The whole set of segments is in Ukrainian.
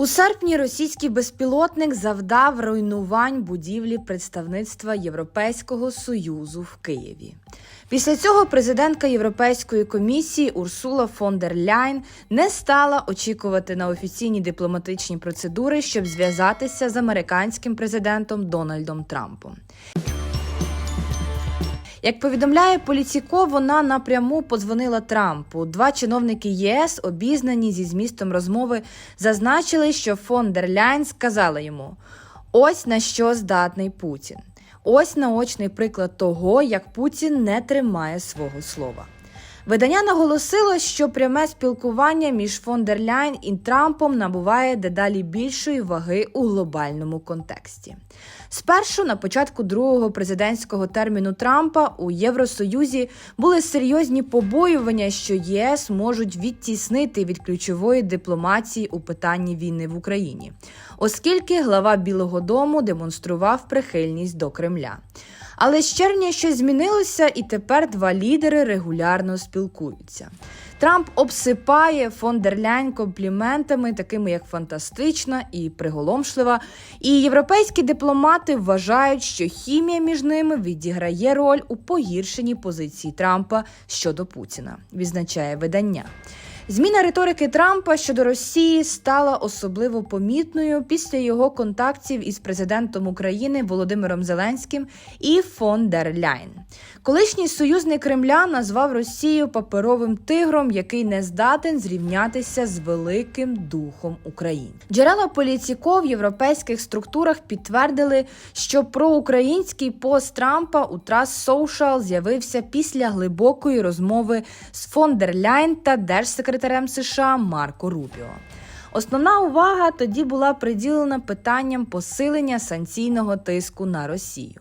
У серпні російський безпілотник завдав руйнувань будівлі представництва Європейського союзу в Києві. Після цього президентка Європейської комісії Урсула фон дер Ляйн не стала очікувати на офіційні дипломатичні процедури, щоб зв'язатися з американським президентом Дональдом Трампом. Як повідомляє Поліціко, вона напряму подзвонила Трампу. Два чиновники ЄС, обізнані зі змістом розмови, зазначили, що фон дер Ляйн сказала йому: ось на що здатний Путін. Ось наочний приклад того, як Путін не тримає свого слова. Видання наголосило, що пряме спілкування між фон дер Ляйн і Трампом набуває дедалі більшої ваги у глобальному контексті. Спершу, на початку другого президентського терміну Трампа у Євросоюзі були серйозні побоювання, що ЄС можуть відтіснити від ключової дипломатії у питанні війни в Україні, оскільки глава Білого Дому демонстрував прихильність до Кремля. Але з червня щось змінилося, і тепер два лідери регулярно спілкуються. Трамп обсипає фон дер Ляйн компліментами, такими як фантастична і приголомшлива. І європейські дипломати вважають, що хімія між ними відіграє роль у погіршенні позиції Трампа щодо Путіна, відзначає видання. Зміна риторики Трампа щодо Росії стала особливо помітною після його контактів із президентом України Володимиром Зеленським і фон дер Ляйн. Колишній союзник Кремля назвав Росію паперовим тигром, який не здатен зрівнятися з великим духом України. Джерела поліціко в європейських структурах підтвердили, що проукраїнський пост Трампа у Trust Social з'явився після глибокої розмови з фон дер Ляйн та держсекретарем США Марко Рубіо. Основна увага тоді була приділена питанням посилення санкційного тиску на Росію.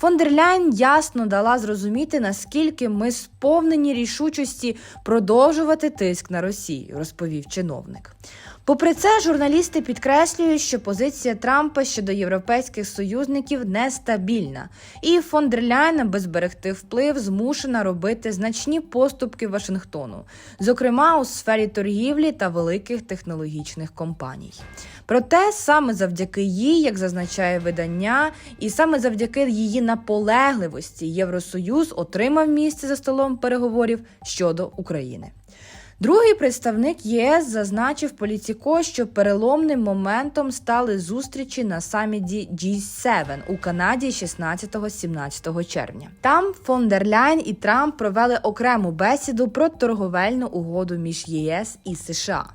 Фон дер Ляйн ясно дала зрозуміти, наскільки ми сповнені рішучості продовжувати тиск на Росію, розповів чиновник. Попри це, журналісти підкреслюють, що позиція Трампа щодо європейських союзників нестабільна, і фон дер аби зберегти вплив, змушена робити значні поступки Вашингтону, зокрема у сфері торгівлі та великих технологічних компаній. Проте саме завдяки їй, як зазначає видання, і саме завдяки її наполегливості Євросоюз отримав місце за столом переговорів щодо України. Другий представник ЄС зазначив поліціко, що переломним моментом стали зустрічі на саміті G7 у Канаді 16-17 червня. Там фон дер Ляйн і Трамп провели окрему бесіду про торговельну угоду між ЄС і США.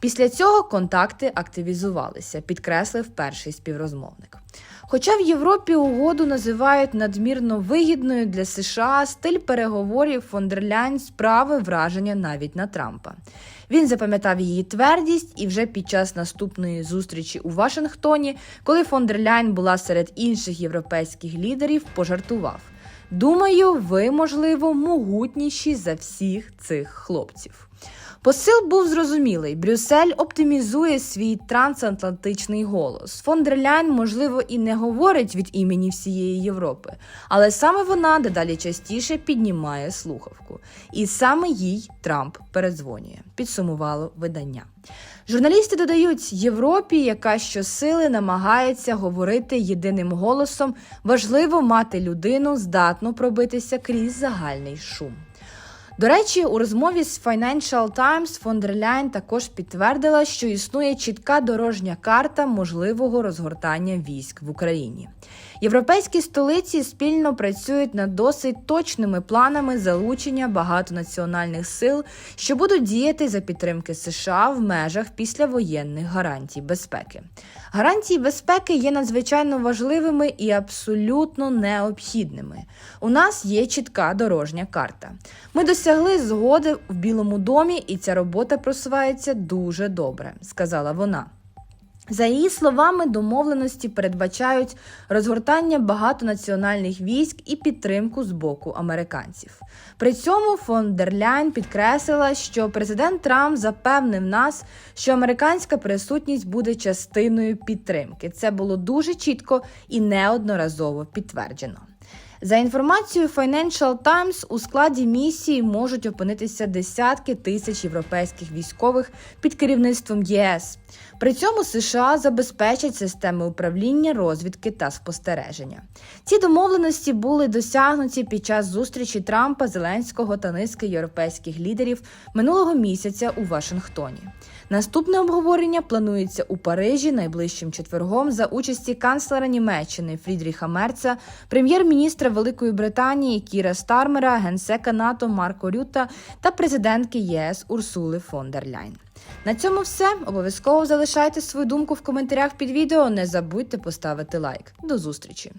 Після цього контакти активізувалися, підкреслив перший співрозмовник. Хоча в Європі угоду називають надмірно вигідною для США, стиль переговорів фон дер Ляйн справив враження навіть на Трампа. Він запам'ятав її твердість і вже під час наступної зустрічі у Вашингтоні, коли фон дер Ляйн була серед інших європейських лідерів, пожартував. Думаю, ви, можливо, могутніші за всіх цих хлопців. Посил був зрозумілий. Брюссель оптимізує свій трансатлантичний голос. Фон дер Ляйн, можливо, і не говорить від імені всієї Європи, але саме вона дедалі частіше піднімає слухавку. І саме їй Трамп передзвонює. Підсумувало видання. Журналісти додають Європі, яка щосили намагається говорити єдиним голосом, важливо мати людину, здатну пробитися крізь загальний шум. До речі, у розмові з Financial Times фон також підтвердила, що існує чітка дорожня карта можливого розгортання військ в Україні. Європейські столиці спільно працюють над досить точними планами залучення багатонаціональних сил, що будуть діяти за підтримки США в межах післявоєнних гарантій безпеки. Гарантії безпеки є надзвичайно важливими і абсолютно необхідними. У нас є чітка дорожня карта. Ми досягли згоди в Білому домі, і ця робота просувається дуже добре, сказала вона. За її словами, домовленості передбачають розгортання багатонаціональних військ і підтримку з боку американців. При цьому фон дер Ляйн підкреслила, що президент Трамп запевнив нас, що американська присутність буде частиною підтримки. Це було дуже чітко і неодноразово підтверджено. За інформацією Financial Times, у складі місії можуть опинитися десятки тисяч європейських військових під керівництвом ЄС. При цьому США забезпечать системи управління, розвідки та спостереження. Ці домовленості були досягнуті під час зустрічі Трампа, Зеленського та низки європейських лідерів минулого місяця у Вашингтоні. Наступне обговорення планується у Парижі найближчим четвергом за участі канцлера Німеччини Фрідріха Мерца, прем'єр-міністра Великої Британії Кіра Стармера, генсека НАТО Марко Рюта та президентки ЄС Урсули фон дер Ляйн. На цьому все. Обов'язково залишайте свою думку в коментарях під відео. Не забудьте поставити лайк. До зустрічі!